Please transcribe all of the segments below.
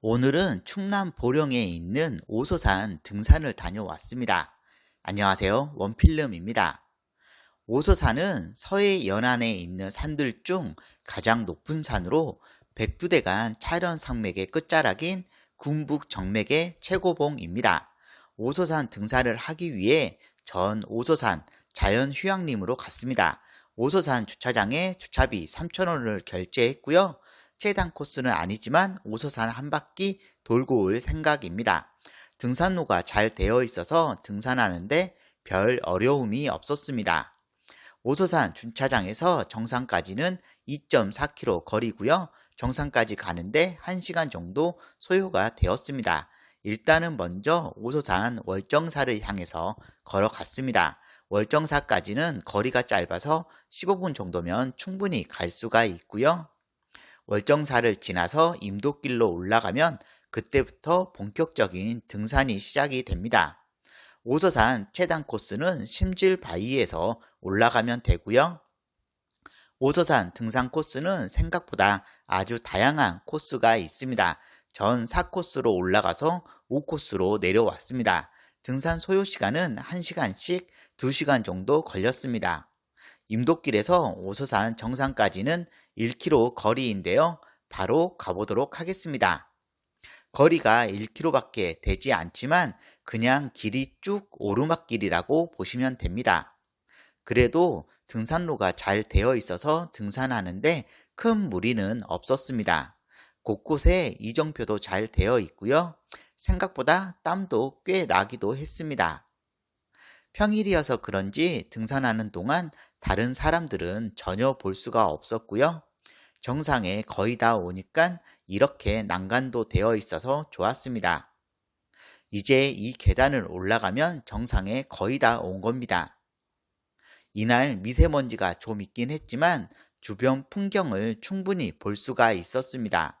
오늘은 충남 보령에 있는 오소산 등산을 다녀왔습니다. 안녕하세요. 원필름입니다. 오소산은 서해 연안에 있는 산들 중 가장 높은 산으로 백두대간 차련 산맥의 끝자락인 군북 정맥의 최고봉입니다. 오소산 등산을 하기 위해 전 오소산 자연휴양림으로 갔습니다. 오소산 주차장에 주차비 3,000원을 결제했고요. 최단 코스는 아니지만 오소산 한 바퀴 돌고 올 생각입니다. 등산로가 잘 되어 있어서 등산하는데 별 어려움이 없었습니다. 오소산 주차장에서 정상까지는 2.4km 거리고요. 정상까지 가는데 1시간 정도 소요가 되었습니다. 일단은 먼저 오소산 월정사를 향해서 걸어갔습니다. 월정사까지는 거리가 짧아서 15분 정도면 충분히 갈 수가 있고요. 월정사를 지나서 임도길로 올라가면 그때부터 본격적인 등산이 시작이 됩니다. 오서산 최단 코스는 심질 바위에서 올라가면 되고요. 오서산 등산 코스는 생각보다 아주 다양한 코스가 있습니다. 전 4코스로 올라가서 5코스로 내려왔습니다. 등산 소요 시간은 1시간씩 2시간 정도 걸렸습니다. 임도길에서 오서산 정상까지는 1km 거리인데요. 바로 가보도록 하겠습니다. 거리가 1km밖에 되지 않지만 그냥 길이 쭉 오르막길이라고 보시면 됩니다. 그래도 등산로가 잘 되어 있어서 등산하는데 큰 무리는 없었습니다. 곳곳에 이정표도 잘 되어 있고요. 생각보다 땀도 꽤 나기도 했습니다. 평일이어서 그런지 등산하는 동안 다른 사람들은 전혀 볼 수가 없었고요. 정상에 거의 다 오니까 이렇게 난간도 되어 있어서 좋았습니다. 이제 이 계단을 올라가면 정상에 거의 다 온 겁니다. 이날 미세먼지가 좀 있긴 했지만 주변 풍경을 충분히 볼 수가 있었습니다.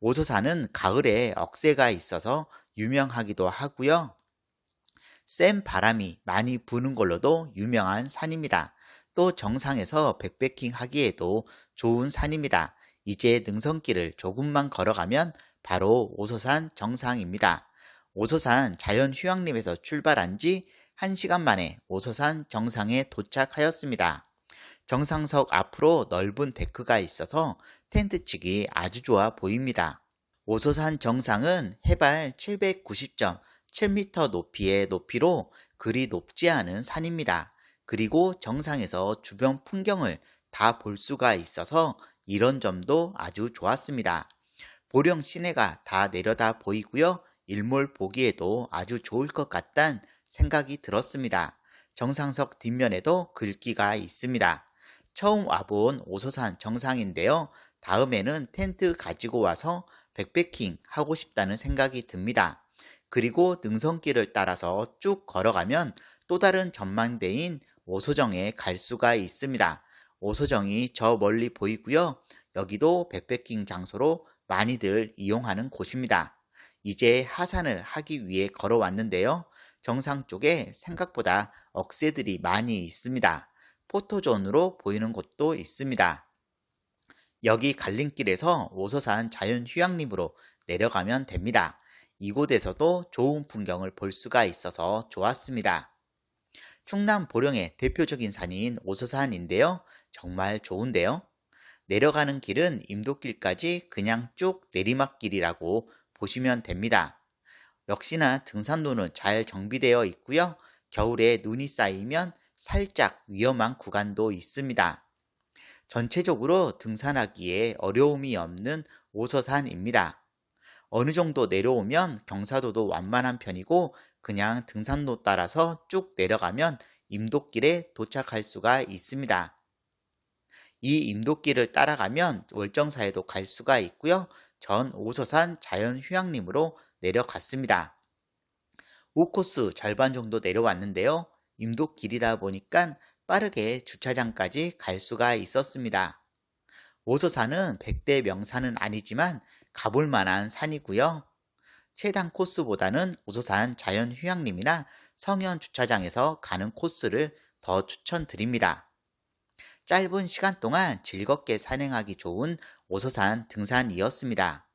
오소산은 가을에 억새가 있어서 유명하기도 하고요. 센 바람이 많이 부는 걸로도 유명한 산입니다. 또 정상에서 백패킹 하기에도 좋은 산입니다. 이제 능선길을 조금만 걸어가면 바로 오소산 정상입니다. 오소산 자연휴양림에서 출발한 지 1시간 만에 오소산 정상에 도착하였습니다. 정상석 앞으로 넓은 데크가 있어서 텐트 치기 아주 좋아 보입니다. 오소산 정상은 해발 790.7m 높이의 높이로 그리 높지 않은 산입니다. 그리고 정상에서 주변 풍경을 다 볼 수가 있어서 이런 점도 아주 좋았습니다. 보령 시내가 다 내려다 보이고요. 일몰 보기에도 아주 좋을 것 같단 생각이 들었습니다. 정상석 뒷면에도 글귀가 있습니다. 처음 와본 오소산 정상인데요. 다음에는 텐트 가지고 와서 백패킹 하고 싶다는 생각이 듭니다. 그리고 능선길을 따라서 쭉 걸어가면 또 다른 전망대인 오소정에 갈 수가 있습니다. 오소정이 저 멀리 보이고요. 여기도 백패킹 장소로 많이들 이용하는 곳입니다. 이제 하산을 하기 위해 걸어왔는데요. 정상 쪽에 생각보다 억새들이 많이 있습니다. 포토존으로 보이는 곳도 있습니다. 여기 갈림길에서 오소산 자연휴양림으로 내려가면 됩니다. 이곳에서도 좋은 풍경을 볼 수가 있어서 좋았습니다. 충남 보령의 대표적인 산인 오소산인데요. 정말 좋은데요. 내려가는 길은 임도길까지 그냥 쭉 내리막길이라고 보시면 됩니다. 역시나 등산로는 잘 정비되어 있고요. 겨울에 눈이 쌓이면 살짝 위험한 구간도 있습니다. 전체적으로 등산하기에 어려움이 없는 오서산입니다. 어느 정도 내려오면 경사도도 완만한 편이고 그냥 등산로 따라서 쭉 내려가면 임도길에 도착할 수가 있습니다. 이 임도길을 따라가면 월정사에도 갈 수가 있고요. 전 오서산 자연휴양림으로 내려갔습니다. 5코스 절반 정도 내려왔는데요. 임도길이다 보니까 빠르게 주차장까지 갈 수가 있었습니다. 오서산은 100대 명산은 아니지만 가볼 만한 산이고요. 최단 코스보다는 오소산 자연휴양림이나 성현 주차장에서 가는 코스를 더 추천드립니다. 짧은 시간 동안 즐겁게 산행하기 좋은 오소산 등산이었습니다.